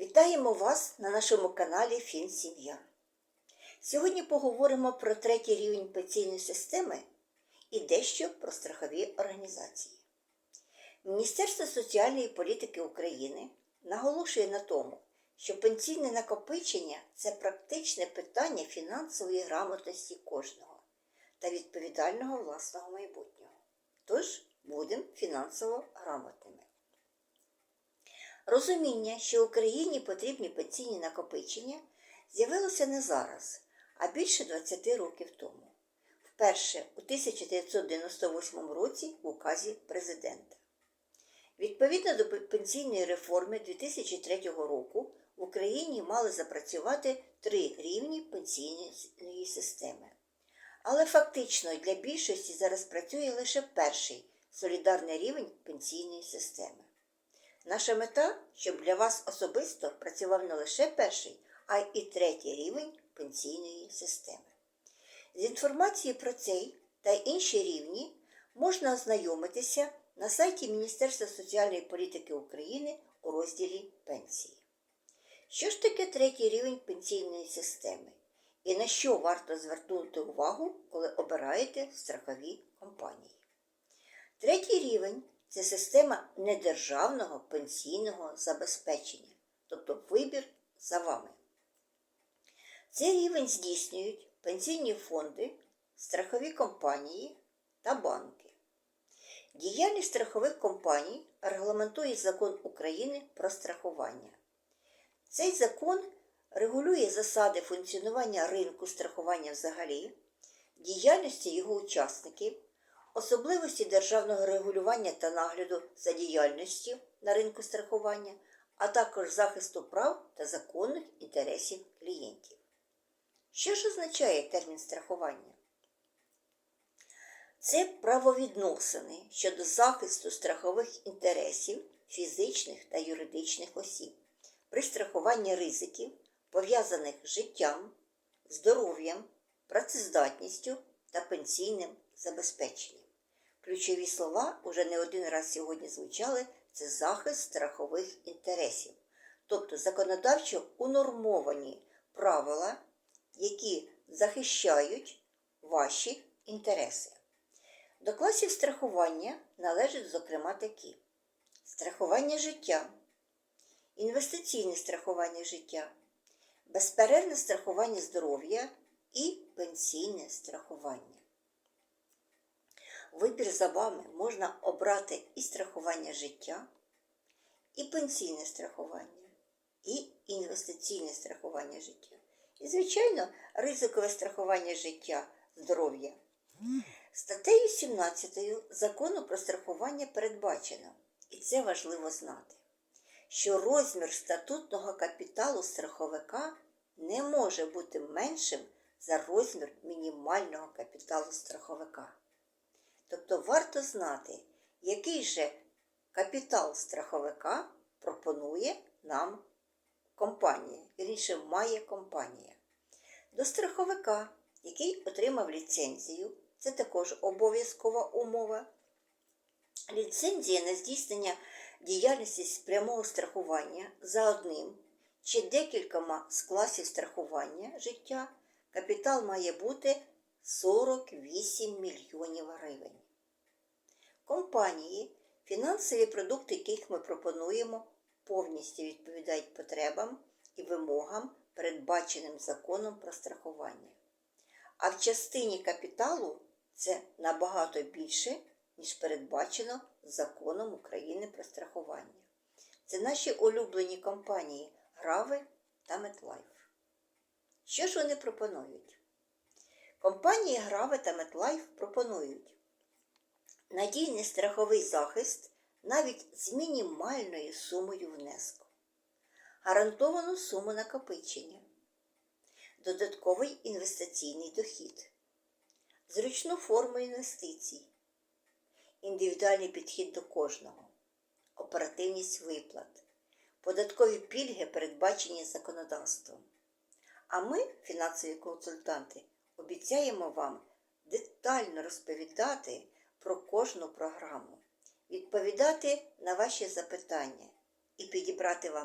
Вітаємо вас на нашому каналі Фін Сім'я. Сьогодні поговоримо про третій рівень пенсійної системи і дещо про страхові організації. Міністерство соціальної політики України наголошує на тому, що пенсійне накопичення це практичне питання фінансової грамотності кожного та відповідального власного майбутнього. Тож будемо фінансово грамотними. Розуміння, що Україні потрібні пенсійні накопичення, з'явилося не зараз, а більше 20 років тому. Вперше у 1998 році в указі президента. Відповідно до пенсійної реформи 2003 року в Україні мали запрацювати три рівні пенсійної системи. Але фактично для більшості зараз працює лише перший солідарний рівень пенсійної системи. Наша мета, щоб для вас особисто працював не лише перший, а й третій рівень пенсійної системи. З інформацією про цей та інші рівні можна ознайомитися на сайті Міністерства соціальної політики України у розділі Пенсії. Що ж таке третій рівень пенсійної системи і на що варто звернути увагу, коли обираєте страхові компанії? Третій рівень це система недержавного пенсійного забезпечення, тобто вибір за вами. Цей рівень здійснюють пенсійні фонди, страхові компанії та банки. Діяльність страхових компаній регламентує закон України про страхування. Цей закон регулює засади функціонування ринку страхування взагалі, діяльності його учасників особливості державного регулювання та нагляду за діяльністю на ринку страхування, а також захисту прав та законних інтересів клієнтів. Що ж означає термін страхування? Це правовідносини щодо захисту страхових інтересів фізичних та юридичних осіб при страхуванні ризиків, пов'язаних з життям, здоров'ям, працездатністю та пенсійним забезпеченням. Ключові слова уже не один раз сьогодні звучали це захист страхових інтересів, тобто законодавчо унормовані правила, які захищають ваші інтереси. До класів страхування належать, зокрема, такі: страхування життя, інвестиційне страхування життя, безперервне страхування здоров'я і пенсійне страхування. Вибір за вами можна обрати і страхування життя, і пенсійне страхування, і інвестиційне страхування життя. І, звичайно, ризикове страхування життя, здоров'я. Статтею 17 закону про страхування передбачено, і це важливо знати, що розмір статутного капіталу страховика не може бути меншим за розмір мінімального капіталу страховика. Тобто варто знати, який же капітал страховика пропонує нам компанія, вірніше має компанія. До страховика, який отримав ліцензію, це також обов'язкова умова. Ліцензія на здійснення діяльності з прямого страхування за одним чи декількома з класів страхування життя капітал має бути 48 мільйонів гривень. Компанії, фінансові продукти, яких ми пропонуємо, повністю відповідають потребам і вимогам, передбаченим законом про страхування. А в частині капіталу це набагато більше, ніж передбачено законом України про страхування. Це наші улюблені компанії Грави та Метлайф. Що ж вони пропонують? Компанії Граве та Метлайф пропонують надійний страховий захист навіть з мінімальною сумою внеску, гарантовану суму накопичення, додатковий інвестиційний дохід, зручну форму інвестицій, індивідуальний підхід до кожного, оперативність виплат, податкові пільги, передбачені законодавством. А ми, фінансові консультанти, обіцяємо вам детально розповідати про кожну програму, відповідати на ваші запитання і підібрати вам